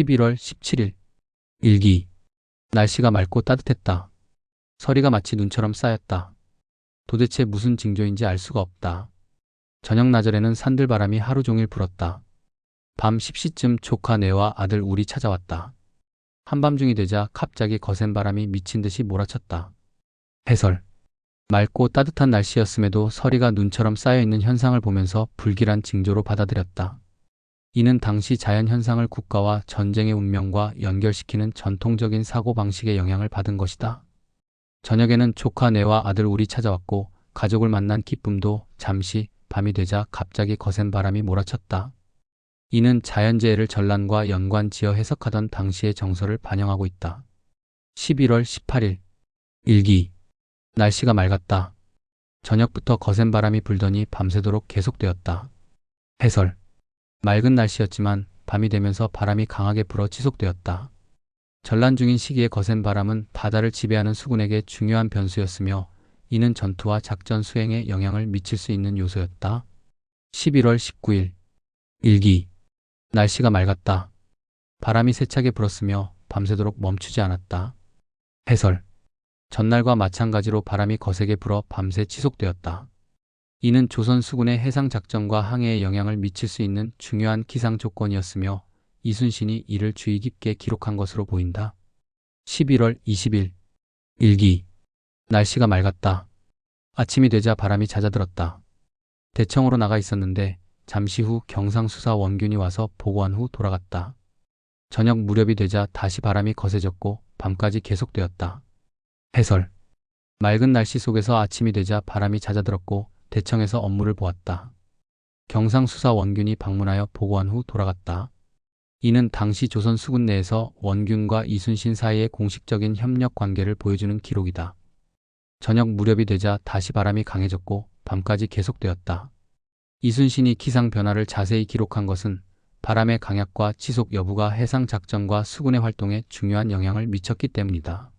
11월 17일 일기 날씨가 맑고 따뜻했다. 서리가 마치 눈처럼 쌓였다. 도대체 무슨 징조인지 알 수가 없다. 저녁 나절에는 산들바람이 하루 종일 불었다. 밤 10시쯤 조카 내와 아들 우리 찾아왔다. 한밤중이 되자 갑자기 거센 바람이 미친 듯이 몰아쳤다. 해설 맑고 따뜻한 날씨였음에도 서리가 눈처럼 쌓여있는 현상을 보면서 불길한 징조로 받아들였다. 이는 당시 자연 현상을 국가와 전쟁의 운명과 연결시키는 전통적인 사고방식의 영향을 받은 것이다. 저녁에는 조카 내와 아들 우리 찾아왔고 가족을 만난 기쁨도 잠시 밤이 되자 갑자기 거센 바람이 몰아쳤다. 이는 자연재해를 전란과 연관지어 해석하던 당시의 정서를 반영하고 있다. 11월 18일 일기 날씨가 맑았다. 저녁부터 거센 바람이 불더니 밤새도록 계속되었다. 해설 맑은 날씨였지만 밤이 되면서 바람이 강하게 불어 지속되었다. 전란 중인 시기의 거센 바람은 바다를 지배하는 수군에게 중요한 변수였으며 이는 전투와 작전 수행에 영향을 미칠 수 있는 요소였다. 11월 19일 일기 날씨가 맑았다. 바람이 세차게 불었으며 밤새도록 멈추지 않았다. 해설 전날과 마찬가지로 바람이 거세게 불어 밤새 지속되었다. 이는 조선 수군의 해상 작전과 항해에 영향을 미칠 수 있는 중요한 기상 조건이었으며 이순신이 이를 주의 깊게 기록한 것으로 보인다. 11월 20일 일기 날씨가 맑았다. 아침이 되자 바람이 잦아들었다. 대청으로 나가 있었는데 잠시 후 경상수사 원균이 와서 보고한 후 돌아갔다. 저녁 무렵이 되자 다시 바람이 거세졌고 밤까지 계속되었다. 해설 맑은 날씨 속에서 아침이 되자 바람이 잦아들었고 대청에서 업무를 보았다. 경상수사 원균이 방문하여 보고한 후 돌아갔다. 이는 당시 조선 수군 내에서 원균과 이순신 사이의 공식적인 협력 관계를 보여주는 기록이다. 저녁 무렵이 되자 다시 바람이 강해졌고 밤까지 계속되었다. 이순신이 기상 변화를 자세히 기록한 것은 바람의 강약과 지속 여부가 해상 작전과 수군의 활동에 중요한 영향을 미쳤기 때문이다.